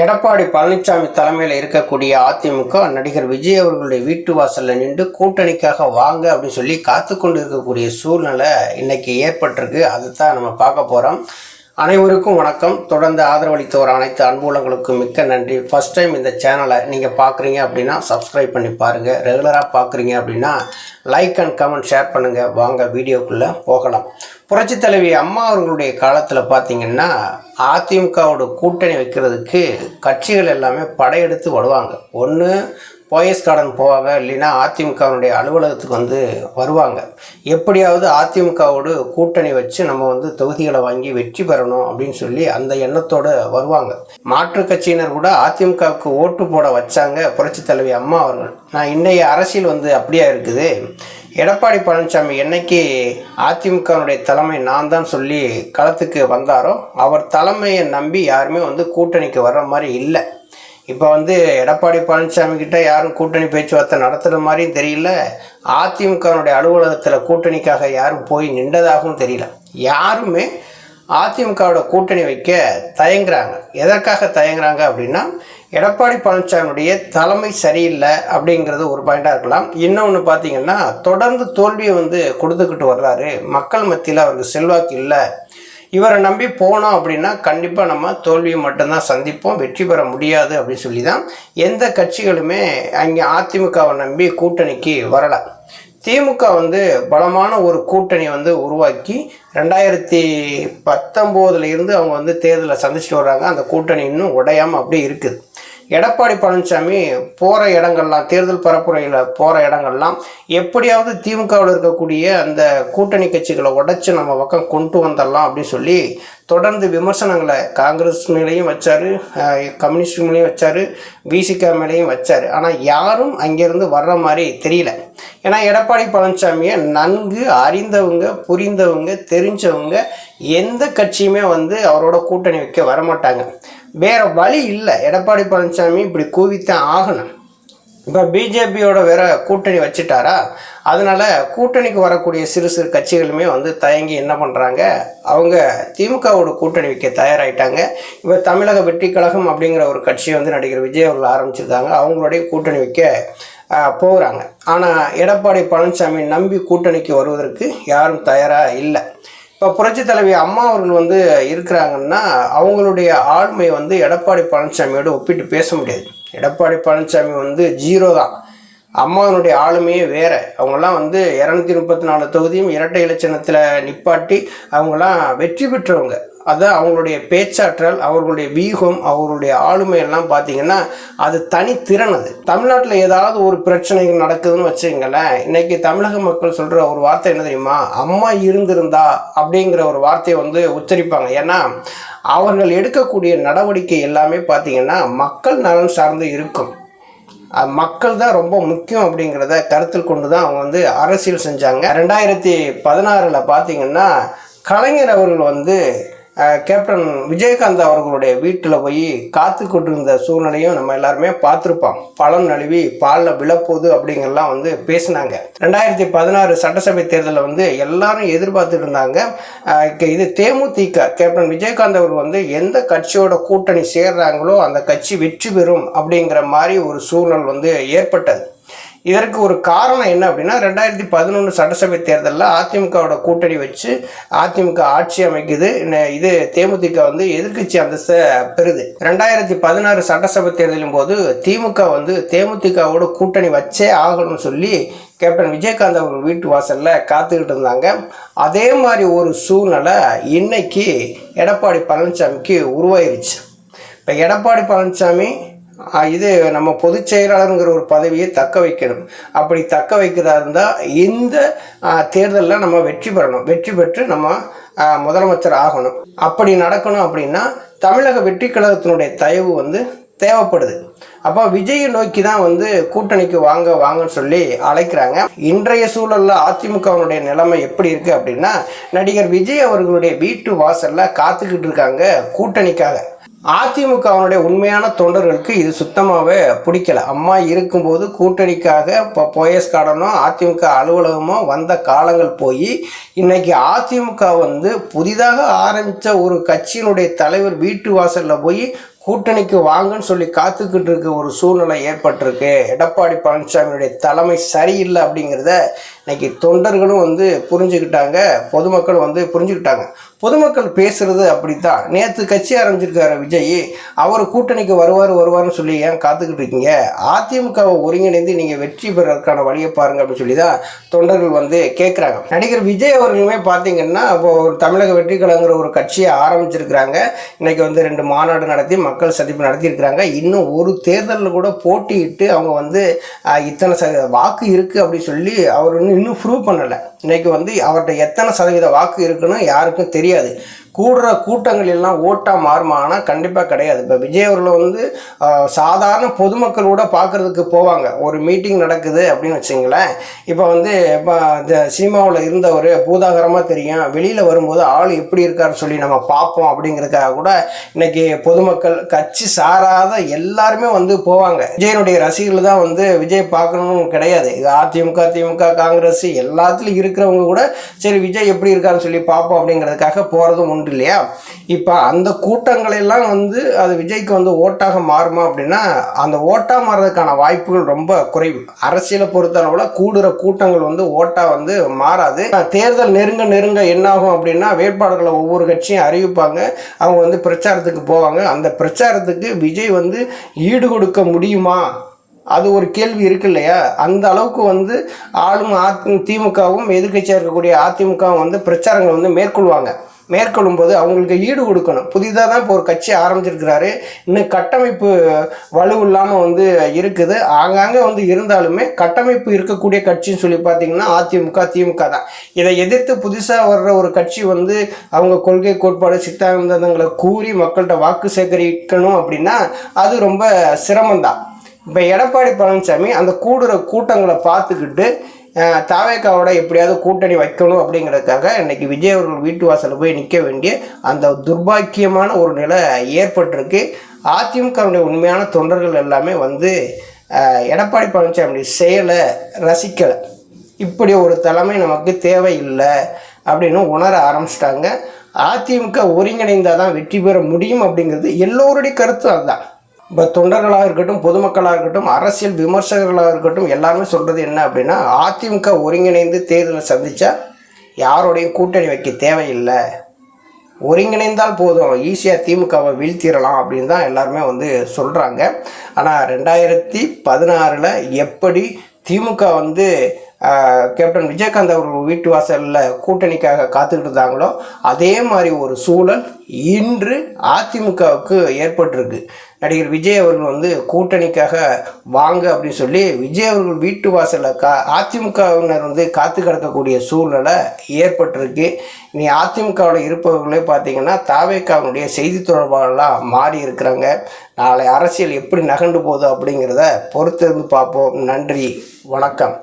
எடப்பாடி பழனிசாமி தலைமையில் இருக்கக்கூடிய அதிமுக நடிகர் விஜய் அவர்களுடைய வீட்டு வாசலில் நின்று கூட்டணிக்காக வாங்க அப்படின்னு சொல்லி காத்து கொண்டு இருக்கக்கூடிய சூழ்நிலை இன்னைக்கு ஏற்பட்டிருக்கு. அதை தான் நம்ம பார்க்க போகிறோம் அனைவருக்கும் வணக்கம். தொடர்ந்து ஆதரவளித்து வர அனைத்து அன்புலங்களுக்கும் மிக்க நன்றி. ஃபர்ஸ்ட் டைம் இந்த சேனலை நீங்கள் பார்க்குறீங்க அப்படின்னா சப்ஸ்கிரைப் பண்ணி பாருங்கள் ரெகுலராக பார்க்குறீங்க அப்படின்னா லைக் அண்ட் கமெண்ட் ஷேர் பண்ணுங்கள் வாங்க வீடியோக்குள்ளே போகலாம். புரட்சித் தலைவி அம்மா அவர்களுடைய காலத்தில் பார்த்தீங்கன்னா அதிமுகவோட கூட்டணி வைக்கிறதுக்கு கட்சிகள் எல்லாமே படையெடுத்து வருவாங்க. ஒன்று போயஸ் கார்டன் போவாங்க இல்லைன்னா அதிமுகவினுடைய அலுவலகத்துக்கு வந்து வருவாங்க. எப்படியாவது அதிமுகவோடு கூட்டணி வச்சு நம்ம வந்து தொகுதிகளை வாங்கி வெற்றி பெறணும் அப்படின்னு சொல்லி அந்த எண்ணத்தோடு வருவாங்க. மாற்று கட்சியினர் கூட அதிமுகவுக்கு ஓட்டு போட வச்சாங்க புரட்சித் தலைவி அம்மா அவர்கள். நான் இன்றைய அரசியல் வந்து அப்படியா இருக்குது? எடப்பாடி பழனிசாமி என்னைக்கு அதிமுகவுடைய தலைமை நான் தான் சொல்லி களத்துக்கு வந்தாரோ அவர் தலைமையை நம்பி யாருமே வந்து கூட்டணிக்கு வர்ற மாதிரி இல்லை. இப்போ வந்து எடப்பாடி பழனிசாமி கிட்ட யாரும் கூட்டணி பேச்சுவார்த்தை நடத்துகிற மாதிரியும் தெரியல. அதிமுகவுடைய அலுவலகத்தில் கூட்டணிக்காக யாரும் போய் நின்றதாகவும் தெரியல. யாருமே அதிமுகவோட கூட்டணி வைக்க தயங்குறாங்க. எதற்காக தயங்குறாங்க அப்படின்னா எடப்பாடி பழனிசாமியுடைய தலைமை சரியில்லை அப்படிங்கிறது ஒரு பாயிண்டாக இருக்கலாம். இன்னொன்று பார்த்தீங்கன்னா தொடர்ந்து தோல்வியை வந்து கொடுத்துக்கிட்டு வர்றாரு. மக்கள் மத்தியில் அவருக்கு செல்வாக்கு இல்லை. இவரை நம்பி போனோம் அப்படின்னா கண்டிப்பாக நம்ம தோல்வியை மட்டும்தான் சந்திப்போம். வெற்றி பெற முடியாது அப்படின்னு சொல்லி தான் எந்த கட்சிகளுமே அங்கே அதிமுகவை நம்பி கூட்டணிக்கு வரலை. திமுக வந்து பலமான ஒரு கூட்டணி வந்து உருவாக்கி ரெண்டாயிரத்தி பத்தொம்போதுல இருந்து அவங்க வந்து தேர்தலை சந்திச்சுட்டு வர்றாங்க. அந்த கூட்டணி இன்னும் உடையாமல் அப்படியே இருக்குது. எடப்பாடி பழனிசாமி போகிற இடங்கள்லாம் தேர்தல் பரப்புரையில் போகிற இடங்கள்லாம் எப்படியாவது திமுகவில் இருக்கக்கூடிய அந்த கூட்டணி கட்சிகளை உடைச்சி நம்ம பக்கம் கொண்டு வந்துடலாம் அப்படின்னு சொல்லி தொடர்ந்து விமர்சனங்களை காங்கிரஸ் மேலேயும் வச்சார் கம்யூனிஸ்ட் மேலேயும் வச்சார் விசிகா மேலேயும் வச்சார். ஆனால் யாரும் அங்கேருந்து வர்ற மாதிரி தெரியல. ஏன்னா எடப்பாடி பழனிசாமியை நன்கு அறிந்தவங்க புரிந்தவங்க தெரிஞ்சவங்க எந்த கட்சியுமே வந்து அவரோட கூட்டணி வைக்க வரமாட்டாங்க. வேறு வழி இல்லை. எடப்பாடி பழனிசாமி இப்படி கூவித்தான் ஆகணும். இப்போ பிஜேபியோட வேற கூட்டணி வச்சுட்டாரா? அதனால் கூட்டணிக்கு வரக்கூடிய சிறு சிறு கட்சிகளுமே வந்து தயங்கி என்ன பண்ணுறாங்க அவங்க திமுகவோட கூட்டணி வைக்க தயாராகிட்டாங்க இப்போ தமிழக வெற்றி கழகம் அப்படிங்கிற ஒரு கட்சியை வந்து நடிகர் விஜய் அவர்கள் ஆரம்பிச்சிருக்காங்க. அவங்களுடைய கூட்டணி வைக்க போகிறாங்க. ஆனால் எடப்பாடி பழனிசாமி நம்பி கூட்டணிக்கு வருவதற்கு யாரும் தயாராக இல்லை. இப்போ புரட்சி தலைவி அம்மா அவர்கள் வந்து இருக்கிறாங்கன்னா அவங்களுடைய ஆளுமை வந்து எடப்பாடி பழனிசாமியோடு ஒப்பிட்டு பேச முடியாது. எடப்பாடி பழனிசாமி வந்து ஜீரோ தான் அம்மாவனுடைய ஆளுமையே வேறு. அவங்கெல்லாம் வந்து இரநூத்தி முப்பத்தி நாலு தொகுதியும் இரட்டை இலட்சணத்தில் நிப்பாட்டி அவங்களாம் வெற்றி பெற்றவங்க. அதான் அவங்களுடைய பேச்சாற்றல் அவர்களுடைய வீகம் அவர்களுடைய ஆளுமையெல்லாம் பார்த்தீங்கன்னா அது தனித்திறன் அது. தமிழ்நாட்டில் ஏதாவது ஒரு பிரச்சனைகள் நடக்குதுன்னு வச்சுங்களேன் இன்னைக்கு தமிழக மக்கள் சொல்கிற ஒரு வார்த்தை என்ன தெரியுமா? அம்மா இருந்திருந்தா அப்படிங்கிற ஒரு வார்த்தையை வந்து உச்சரிப்பாங்க. ஏன்னா அவர்கள் எடுக்கக்கூடிய நடவடிக்கை எல்லாமே பார்த்தீங்கன்னா மக்கள் நலன் சார்ந்து இருக்கும். மக்கள் தான் ரொம்ப முக்கியம் அப்படிங்கிறத கருத்தில் கொண்டு தான் அவங்க வந்து அரசியல் செஞ்சாங்க. ரெண்டாயிரத்தி பதினாறில் பார்த்தீங்கன்னா கலைஞர் அவர்கள் வந்து கேப்டன் விஜயகாந்த் அவர்களுடைய வீட்டில் போய் காத்து கொண்டிருந்த சூழ்நிலையும் நம்ம எல்லாருமே பார்த்துருப்போம். பழம் நழுவி பாலில் விழப்போகுது அப்படிங்கெல்லாம் வந்து பேசினாங்க. ரெண்டாயிரத்தி பதினாறு சட்டசபை தேர்தலில் வந்து எல்லாரும் எதிர்பார்த்துட்டு இருந்தாங்க. இது தேமுதிக கேப்டன் விஜயகாந்த் அவர் வந்து எந்த கட்சியோட கூட்டணி சேர்றாங்களோ அந்த கட்சி வெற்றி பெறும் அப்படிங்கிற மாதிரி ஒரு சூழல் வந்து ஏற்பட்டது. இதற்கு ஒரு காரணம் என்ன அப்படின்னா ரெண்டாயிரத்தி பதினொன்று சட்டசபை தேர்தலில் அதிமுகவோட கூட்டணி வச்சு அதிமுக ஆட்சி அமைக்குது. இது தேமுதிக வந்து எதிர்க்கட்சி அந்தஸ்தை பெறுது. ரெண்டாயிரத்தி பதினாறு சட்டசபை தேர்தலின் போது திமுக வந்து தேமுதிகவோட கூட்டணி வச்சே ஆகணும்னு சொல்லி கேப்டன் விஜயகாந்த் அவர்கள் வீட்டு வாசலில் காத்துக்கிட்டு இருந்தாங்க. அதே மாதிரி ஒரு சூழ்நிலை இன்னைக்கு எடப்பாடி பழனிசாமிக்கு உருவாயிருச்சு. இப்போ எடப்பாடி பழனிசாமி இது நம்ம பொதுச் செயலாளருங்கிற ஒரு பதவியை தக்க வைக்கணும். அப்படி தக்க வைக்கிறதா இருந்தால் இந்த தேர்தலில் நம்ம வெற்றி பெறணும். வெற்றி பெற்று நம்ம முதலமைச்சர் ஆகணும். அப்படி நடக்கணும் அப்படின்னா தமிழக வெற்றி கழகத்தினுடைய தயவு வந்து தேவைப்படுது. அப்போ விஜயை நோக்கி தான் வந்து கூட்டணிக்கு வாங்க வாங்கன்னு சொல்லி அழைக்கிறாங்க. இன்றைய சூழலில் அதிமுகவினுடைய நிலைமை எப்படி இருக்குது அப்படின்னா நடிகர் விஜய் அவர்களுடைய வீட்டு வாசலில் காத்துக்கிட்டு இருக்காங்க கூட்டணிக்காக. அதிமுகவினுடைய உண்மையான தொண்டர்களுக்கு இது சுத்தமாகவே பிடிக்கல. அம்மா இருக்கும்போது கூட்டணிக்காக இப்போ போயஸ் கார்டனும் அதிமுக அலுவலகமோ வந்த காலங்கள் போய் இன்னைக்கு அதிமுக வந்து புதிதாக ஆரம்பித்த ஒரு கட்சியினுடைய தலைவர் வீட்டு வாசலில் போய் கூட்டணிக்கு வாங்கன்னு சொல்லி காத்துக்கிட்டு இருக்க ஒரு சூழ்நிலை ஏற்பட்டிருக்கு. எடப்பாடி பழனிசாமியுடைய தலைமை சரியில்லை அப்படிங்கிறத இன்னைக்கு தொண்டர்களும் வந்து புரிஞ்சுக்கிட்டாங்க. பொதுமக்கள் வந்து புரிஞ்சுக்கிட்டாங்க. பொதுமக்கள் பேசுறது அப்படித்தான். நேற்று கட்சி ஆரம்பிச்சிருக்காரு விஜய். அவர் கூட்டணிக்கு வருவார் வருவார்னு சொல்லி ஏன் காத்துக்கிட்டு இருக்கீங்க? அதிமுகவை ஒருங்கிணைந்து நீங்கள் வெற்றி பெறறதுக்கான வழியை பாருங்க அப்படின்னு சொல்லி தான் தொண்டர்கள் வந்து கேட்குறாங்க நடிகர் விஜய் அவர்களுமே பார்த்தீங்கன்னா இப்போ ஒரு தமிழக வெற்றி கழகங்கிற ஒரு கட்சியை ஆரம்பிச்சிருக்கிறாங்க. இன்னைக்கு வந்து ரெண்டு மாநாடு நடத்தி மக்கள் சந்திப்பு நடத்தியிருக்கிறாங்க. இன்னும் ஒரு தேர்தலில் கூட போட்டியிட்டு அவங்க வந்து இத்தனை ச வாக்கு இருக்குது அப்படின்னு சொல்லி அவர் இன்னும் இன்னும் ப்ரூவ் பண்ணலை. இன்னைக்கு வந்து அவர்கிட்ட எத்தனை சதவீத வாக்கு இருக்குன்னு யாருக்கும் தெரியாது. கூடுற கூட்டங்கள் எல்லாம் ஓட்டாக ஆனால் கண்டிப்பாக கிடையாது. இப்போ விஜய் அவர்களை வந்து சாதாரண பொதுமக்கள் கூட பார்க்குறதுக்கு போவாங்க. ஒரு மீட்டிங் நடக்குது அப்படின்னு வச்சுங்களேன். இப்போ வந்து இப்போ இந்த சினிமாவில் இருந்தவர் பூதாகரமாக தெரியும். வெளியில் வரும்போது ஆள் எப்படி இருக்காருன்னு சொல்லி நம்ம பார்ப்போம் அப்படிங்கிறதுக்காக கூட இன்றைக்கி பொதுமக்கள் கட்சி சாராத எல்லாருமே வந்து போவாங்க. விஜயனுடைய ரசிகர்கள் தான் வந்து விஜய் பார்க்கணும்னு கிடையாது. இது அதிமுக திமுக காங்கிரஸ் எல்லாத்துலேயும் இருக்கிறவங்க கூட சரி விஜய் எப்படி இருக்காருன்னு சொல்லி பார்ப்போம் அப்படிங்கிறதுக்காக போகிறதும் உண்டு. இல்லையா? இப்போ அந்த கூட்டங்களெல்லாம் வந்து அது விஜய்க்கு வந்து ஓட்டாக மாறுமா அப்படின்னா அந்த ஓட்டாக மாறுறதுக்கான வாய்ப்புகள் ரொம்ப குறைவு. அரசியலை பொறுத்தளவில் கூடுற கூட்டங்கள் வந்து ஓட்டாக வந்து மாறாது. தேர்தல் நெருங்க நெருங்க என்னாகும் அப்படின்னா வேட்பாளர்களை ஒவ்வொரு கட்சியும் அறிவிப்பாங்க. அவங்க வந்து பிரச்சாரத்துக்கு போவாங்க. அந்த பிரச்சாரத்துக்கு விஜய் வந்து ஈடு கொடுக்க முடியுமா? அது ஒரு கேள்வி இருக்கு இல்லையா? அந்த அளவுக்கு வந்து ஆளும் அதிமுகவும் திமுகவும் எதிர்க்கட்சியாக இருக்கக்கூடிய அதிமுகவும் வந்து பிரச்சாரங்களை வந்து மேற்கொள்வாங்க. மேற்கொள்ளும் போது அவங்களுக்கு ஈடு கொடுக்கணும். புதிதாக தான் இப்போ ஒரு கட்சி ஆரம்பிச்சிருக்கிறாரு. இன்னும் கட்டமைப்பு வலு இல்லாமல் வந்து இருக்குது. ஆங்காங்கே வந்து இருந்தாலுமே கட்டமைப்பு இருக்கக்கூடிய கட்சின்னு சொல்லி பார்த்தீங்கன்னா அதிமுக திமுக தான். இதை எதிர்த்து புதுசாக வர்ற ஒரு கட்சி வந்து அவங்க கொள்கை கோட்பாடு சித்தாந்தங்களை கூறி மக்கள்கிட்ட வாக்கு சேகரிக்கணும் அப்படின்னா அது ரொம்ப சிரமம்தான் இப்போ எடப்பாடி பழனிசாமி அந்த கூடுற கூட்டங்களை பார்த்துக்கிட்டு தாவேக்காவோட எப்படியாவது கூட்டணி வைக்கணும் அப்படிங்கிறதுக்காக இன்னைக்கு விஜய் அவர்கள் வீட்டு வாசலில் போய் நிற்க வேண்டிய அந்த துர்பாக்கியமான ஒரு நிலை ஏற்பட்டிருக்கு. அதிமுகவுடைய உண்மையான தொண்டர்கள் எல்லாமே வந்து எடப்பாடி பழனிசாமி செயலை ரசிக்கலை. இப்படி ஒரு தலைமை நமக்கு தேவையில்லை அப்படின்னு உணர ஆரம்பிச்சிட்டாங்க. அதிமுக ஒருங்கிணைந்தால் தான் வெற்றி பெற முடியும் அப்படிங்கிறது எல்லோருடைய கருத்தும் அதுதான். இப்போ தொண்டர்களாக இருக்கட்டும் பொதுமக்களாக இருக்கட்டும் அரசியல் விமர்சகர்களாக இருக்கட்டும் எல்லாருமே சொல்கிறது என்ன அப்படின்னா அதிமுக ஒருங்கிணைந்து தேர்தலை சந்தித்தா யாரோடையும் கூட்டணி வைக்க தேவையில்லை. ஒருங்கிணைந்தால் போதும். ஈஸியாக திமுகவை வீழ்த்திடலாம் அப்படின்னு தான் எல்லாருமே வந்து சொல்கிறாங்க ஆனால் ரெண்டாயிரத்தி பதினாறில் எப்படி திமுக வந்து கேப்டன் விஜயகாந்த் அவர்கள் வீட்டு வாசலில் கூட்டணிக்காக காத்துக்கிட்டு இருந்தாங்களோ அதே மாதிரி ஒரு சூழல் இன்று அதிமுகவுக்கு ஏற்பட்டிருக்கு. நடிகர் விஜய் அவர்கள் வந்து கூட்டணிக்காக வாங்க அப்படின்னு சொல்லி விஜய் அவர்கள் வீட்டு வாசலில் கா அதிமுகவினர் வந்து காத்து கிடக்கக்கூடிய சூழ்நிலை ஏற்பட்டிருக்கு. இனி அதிமுகவில் இருப்பவர்களே பார்த்தீங்கன்னா தாவேக்காவினுடைய செய்தி தொடர்பாளர்லாம் மாறி இருக்கிறாங்க. நாளை அரசியல் எப்படி நகண்டு போகுது அப்படிங்கிறத பொறுத்திருந்து பார்ப்போம். நன்றி. வணக்கம்.